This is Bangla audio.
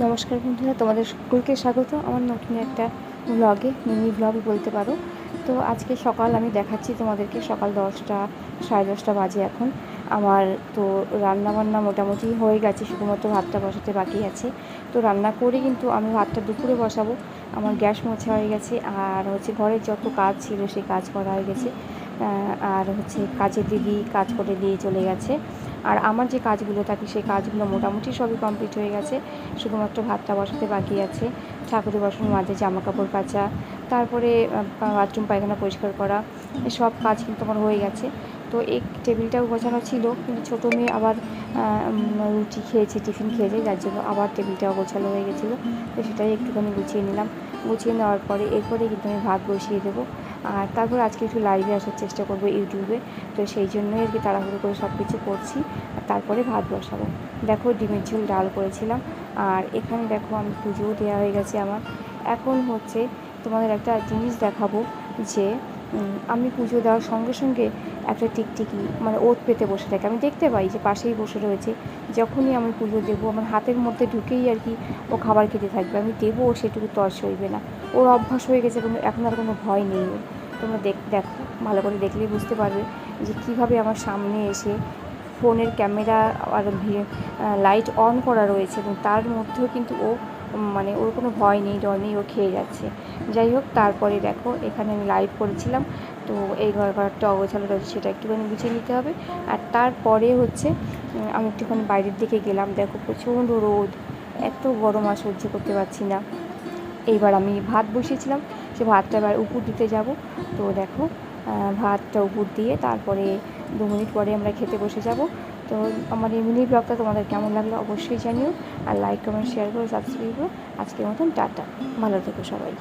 নমস্কার বন্ধুরা, তোমাদের সকলকে স্বাগত। আমার নতুন একটা ব্লগে মিনি ব্লগ বলতে পারো। তো আজকে সকাল আমি দেখাচ্ছি তোমাদেরকে সকাল দশটা, সাড়ে দশটা বাজে এখন। আমার তো রান্না বান্না মোটামুটি হয়ে গেছে, শুধুমাত্র ভাতটা বসাতে বাকি আছে। তো রান্না করে কিন্তু আমি ভাতটা দুপুরে বসাবো। আমার গ্যাস মোছা হয়ে গেছে, আর হচ্ছে ঘরের যত কাজ ছিল সেই কাজ করা হয়ে গেছে। আর হচ্ছে কাজের দিদি কাজ করে দিয়ে চলে গেছে। আর আমার যে কাজগুলো থাকে সেই কাজগুলো মোটামুটি সবই কমপ্লিট হয়ে গেছে। শুধুমাত্র ভাতটা বসাতে বাকি আছে, ঠাকুরের বাসন মাঝে জামা কাপড় কাচা, তারপরে বাথরুম পায়খানা পরিষ্কার করা সব কাজ কিন্তু আমার হয়ে গেছে। তো এই টেবিলটাও গোছানো ছিল, কিন্তু ছোটো মেয়ে আবার রুটি খেয়েছে, টিফিন খেয়েছে, যার জন্য আবার টেবিলটাও গোছানো হয়ে গেছিল। তো সেটাই একটুখানি গুছিয়ে নিলাম। গুছিয়ে নেওয়ার পরে এরপরে কিন্তু আমি ভাত বসিয়ে দেবো। আর তারপর আজকে একটু লাইভে আসার চেষ্টা করব ইউটিউবে। তো সেই জন্যই আর কি তাড়াহুড়ো করে সব কিছু করছি তারপরে ভাত বসাবো। দেখো ডিমের ঝোল ডাল করেছিলাম। আর এখানে দেখো আমি পুজোও দেওয়া হয়ে গেছে আমার। এখন হচ্ছে তোমাদের একটা জিনিস দেখাবো যে আমি পুজো দেওয়ার সঙ্গে সঙ্গে একটা টিকটিকি মানে ওত পেতে বসে থাকে। আমি দেখতে পাই যে পাশেই বসে রয়েছে। যখনই আমি পুজো দেবো, আমার হাতের মধ্যে ঢুকেই আর কি ও খাবার খেতে থাকবে। আমি দেবো, ও সেটুকু তর্স হইবে না। ওর অভ্যাস হয়ে গেছে কোনো এখন আর কোনো ভয় নেই তোমরা দেখ, দেখো, ভালো করে দেখলেই বুঝতে পারবে যে কীভাবে আমার সামনে এসে ফোনের ক্যামেরা আর লাইট অন করা রয়েছে এবং তার মধ্যেও কিন্তু ও মানে ওর কোনো ভয় নেই ডর নেই, ও খেয়ে যাচ্ছে। যাই হোক, তারপরে দেখো, এখানে আমি লাইভ করেছিলাম। তো এই ঘর ঘরটা অগোছালো রয়েছে, সেটা একটুখানি গুছিয়ে নিতে হবে। আর তারপরে হচ্ছে আমি একটুখানি বাইরের দিকে গেলাম। দেখো, প্রচণ্ড রোদ, এত গরম আর সহ্য করতে পারছি না। এইবার আমি ভাত বসিয়েছিলাম, সে ভাতটা এবার উপর দিতে যাব। তো দেখো ভাতটা উপর দিয়ে তারপরে দু মিনিট পরে আমরা খেতে বসে যাব। তো আমার এই মিনি ব্লগটা তোমাদের কেমন লাগল অবশ্যই জানিও। আর লাইক কমেন্ট শেয়ার করো সাবস্ক্রাইব করো। আজকের মতন টাটা। ভালো থেকো সবাই।